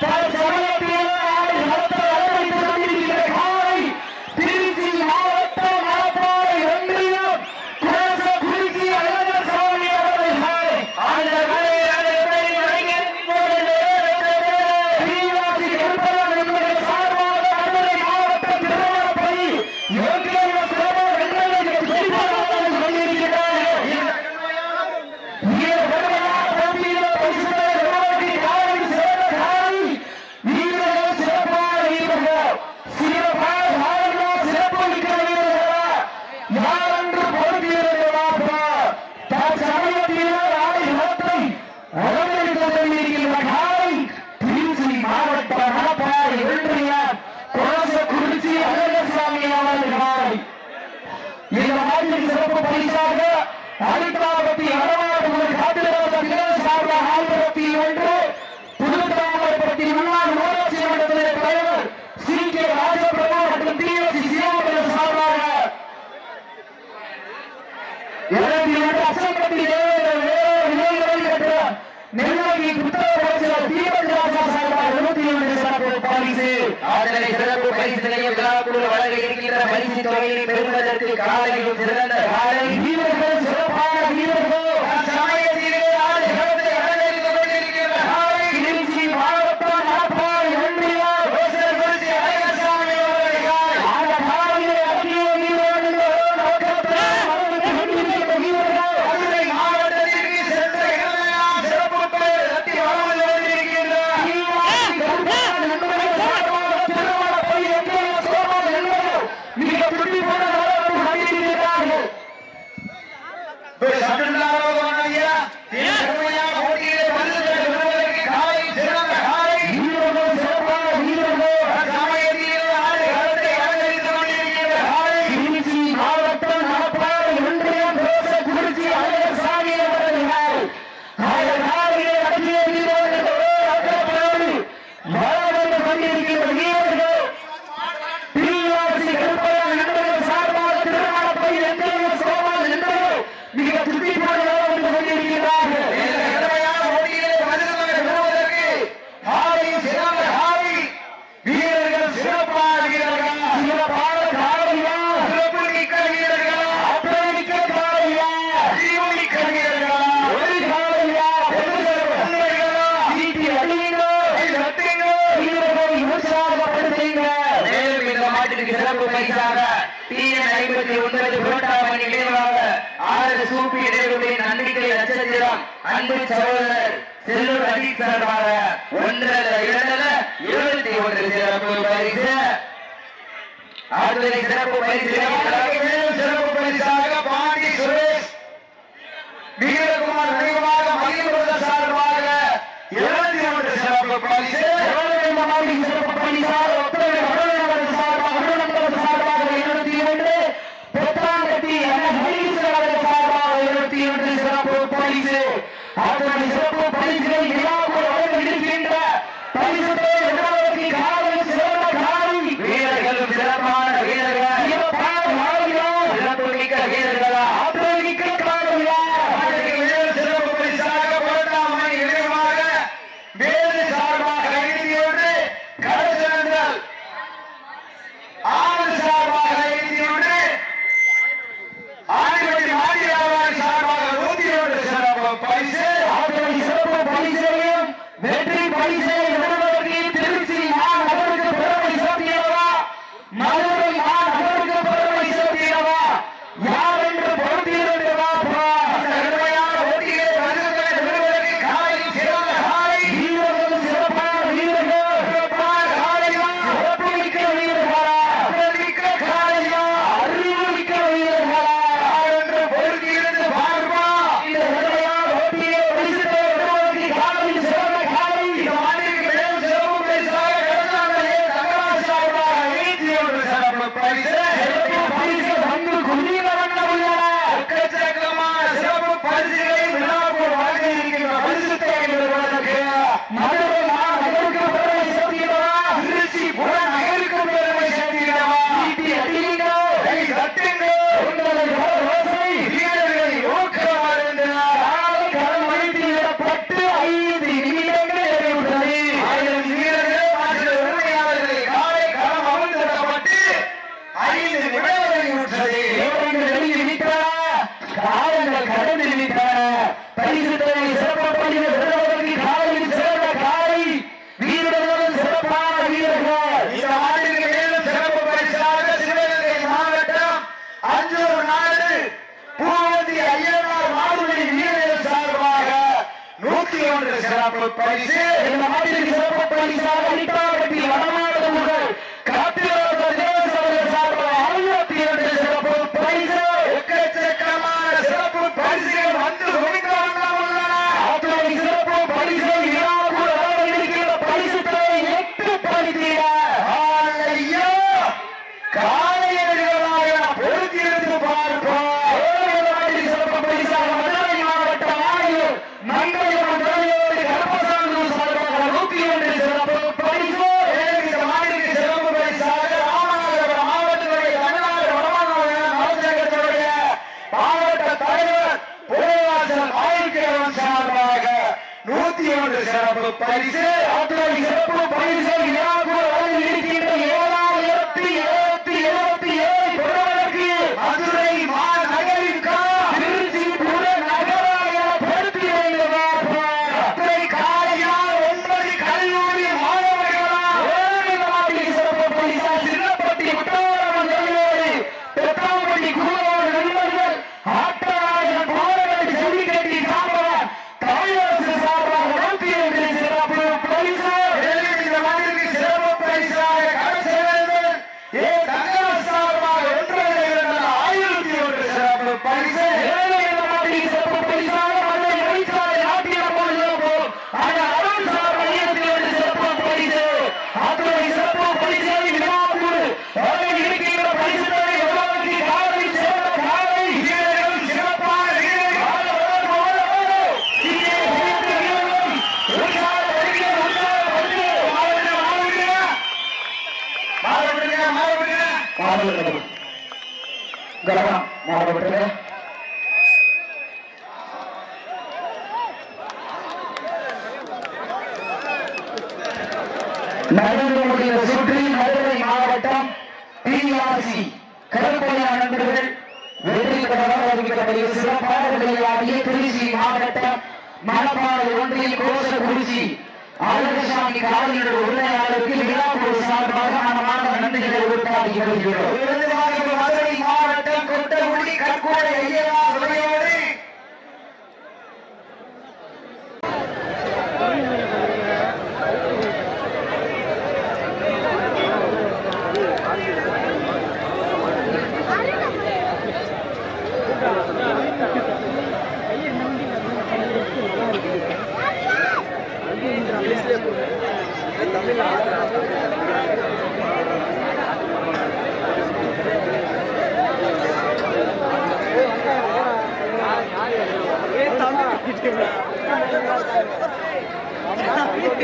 Catch வகுப்பு பரிசாக அடுத்த ஆபத்தி இரண்டாவது காத்திரவாத சார்பாக அதனை சிறப்பு பரிசினைய விழாக்குழு வழங்க இருக்கின்ற பரிசு தொகையை பெறுவதற்கு காலையில் சிறந்த காலை. வீரர்கள் சிறப்பான வீரர்கள். அமைச்சராக டி ஐம்பத்தி ஒன்பது புரோட்டாவை நினைவாக ஆறு சூப்பி நினைவுடைய நம்பிக்கை நட்சத்திரம் அன்பு சகோதரர் செல்லூர் அஜித் ஒன்றரை இரண்டல இருபத்தி ஒன்று சிறப்பு பரிசு. ஆறுதலை சிறப்பு பரிசு. சிறப்பு பரிசாக பாண்டி சுரேஷ் வீரகுமார் சிறப்பு பரிசுகள் பணி செய்ய சிறப்பு பரிசு. இந்த மாதிரி சிறப்பு பரிசாக வடமாடு முக ஒரு சிறப்பு பரிசு. ஆத்திராடி சிறப்பு பரிசு. நகரங்களுடைய சுற்றி மதுரை மாவட்டம் பிஆர்சி கடற்படை நண்பர்கள் வெற்றி பெறப்படுகிற சிறப்பான விளையாடிய திருச்சி மாவட்டம் சார்பாக மனமான நன்றிகளை உருவாக்கி மாவட்டம் கொட்டகுடி கற்கோடை ஐயனார் தமிழ்?